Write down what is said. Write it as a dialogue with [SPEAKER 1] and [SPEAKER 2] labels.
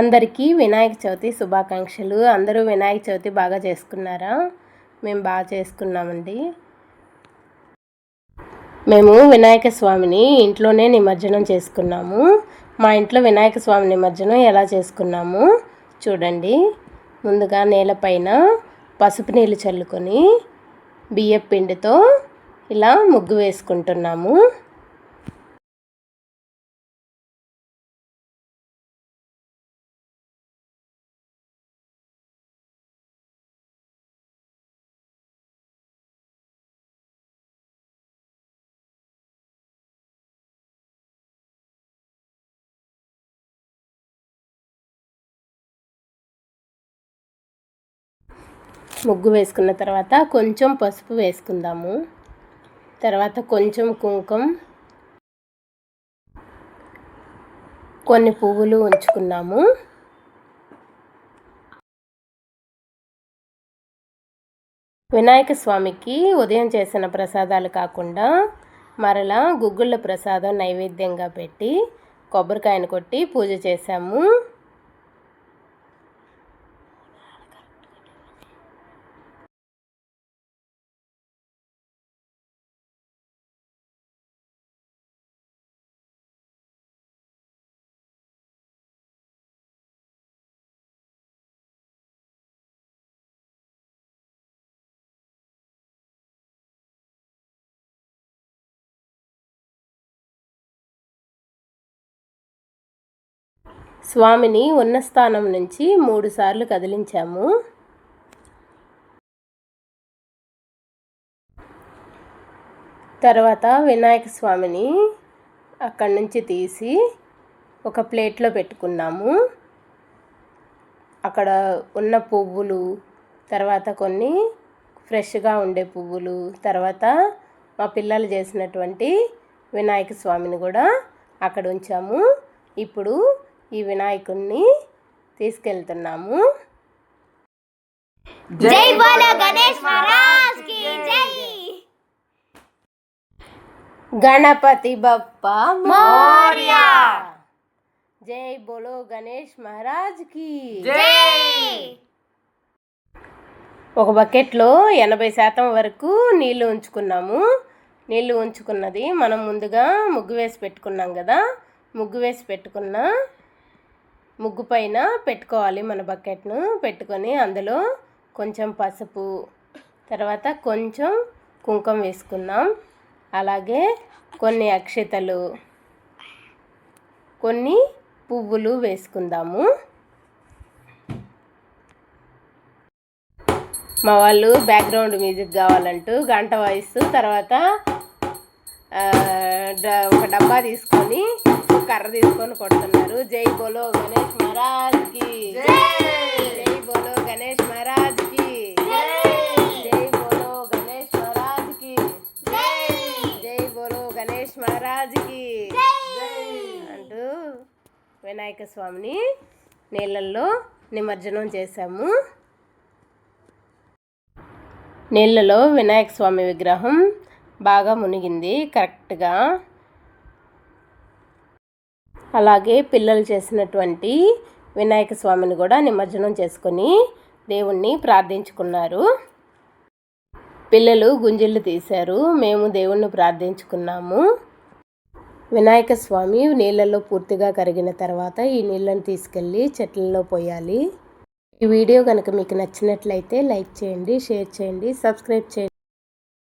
[SPEAKER 1] అందరికీ వినాయక చవితి శుభాకాంక్షలు. అందరూ వినాయక చవితి బాగా చేసుకున్నారా? మేము బాగా చేసుకున్నామండి. మేము వినాయక స్వామిని ఇంట్లోనే నిమజ్జనం చేసుకున్నాము. మా ఇంట్లో వినాయక స్వామి నిమజ్జనం ఎలా చేసుకున్నాము చూడండి. ముందుగా నేలపైన పసుపు నీళ్ళు చల్లుకొని బియ్యం పిండితో ఇలా ముగ్గు వేసుకుంటున్నాము. ముగ్గు వేసుకున్న తర్వాత కొంచెం పసుపు వేసుకుందాము. తర్వాత కొంచెం కుంకుమ. కొన్ని పువ్వులు ఉంచుకున్నాము. వినాయక స్వామికి ఉదయం చేసిన ప్రసాదాలు కాకుండా మరలా గుగ్గుళ్ళ ప్రసాదం నైవేద్యంగా పెట్టి కొబ్బరికాయను కొట్టి పూజ చేశాము. స్వామిని ఉన్న స్థానం నుంచి మూడుసార్లు కదిలించాము. తర్వాత వినాయక స్వామిని అక్కడి నుంచి తీసి ఒక ప్లేట్లో పెట్టుకున్నాము. అక్కడ ఉన్న పువ్వులు తర్వాత కొన్ని ఫ్రెష్గా ఉండే పువ్వులు తర్వాత మా పిల్లలు చేసినటువంటి వినాయక స్వామిని కూడా అక్కడ ఉంచాము. ఇప్పుడు ఈ వినాయకుడిని తీసుకెళ్తున్నాము.
[SPEAKER 2] జై బోలో గణేష్ మహారాజ్కి జై.
[SPEAKER 1] గణపతి బప్ప
[SPEAKER 2] మోరియా.
[SPEAKER 1] జై బోలో గణేష్ మహారాజ్కి
[SPEAKER 2] జై.
[SPEAKER 1] ఒక బకెట్లో ఎనభై శాతం వరకు నీళ్ళు ఉంచుకున్నాము. నీళ్ళు ఉంచుకున్నది మనం ముందుగా ముగ్గు వేసి పెట్టుకున్నాం కదా. ముగ్గు వేసి పెట్టుకున్న ముగ్గు పైన పెట్టుకోవాలి మన బకెట్ను. పెట్టుకొని అందులో కొంచెం పసుపు తర్వాత కొంచెం కుంకుమ వేసుకుందాం. అలాగే కొన్ని అక్షతలు కొన్ని పువ్వులు వేసుకుందాము. మా వాళ్ళు బ్యాక్గ్రౌండ్ మ్యూజిక్ కావాలంటూ గంట వాయిస్తూ తర్వాత డ- ఒక డబ్బా తీసుకొని కర్ర తీసుకొని కొడుతున్నారు. జై బోలో గణేష్ మహారాజ్కి. జై! బోలో గణేష్ మహారాజ్కి. జై! బోలో గణేష్ మహారాజ్కి. జై! బోలో గణేష్ మహారాజ్కి. అంటూ వినాయక స్వామిని నీళ్ళల్లో నిమజ్జనం చేశాము. నీళ్ళలో వినాయక స్వామి విగ్రహం బాగా మునిగింది. కరెక్ట్గా అలాగే పిల్లలు చేసినటువంటి వినాయక స్వామిని కూడా నిమజ్జనం చేసుకొని దేవుణ్ణి ప్రార్థించుకున్నారు. పిల్లలు గుంజిళ్ళు తీశారు. మేము దేవుణ్ణి ప్రార్థించుకున్నాము. వినాయక స్వామి నీళ్ళల్లో పూర్తిగా కరిగిన తర్వాత ఈ నీళ్ళని తీసుకెళ్ళి చెట్లలో పోయాలి. ఈ వీడియో కనుక మీకు నచ్చినట్లయితే లైక్ చేయండి షేర్ చేయండి సబ్స్క్రైబ్ చేయండి.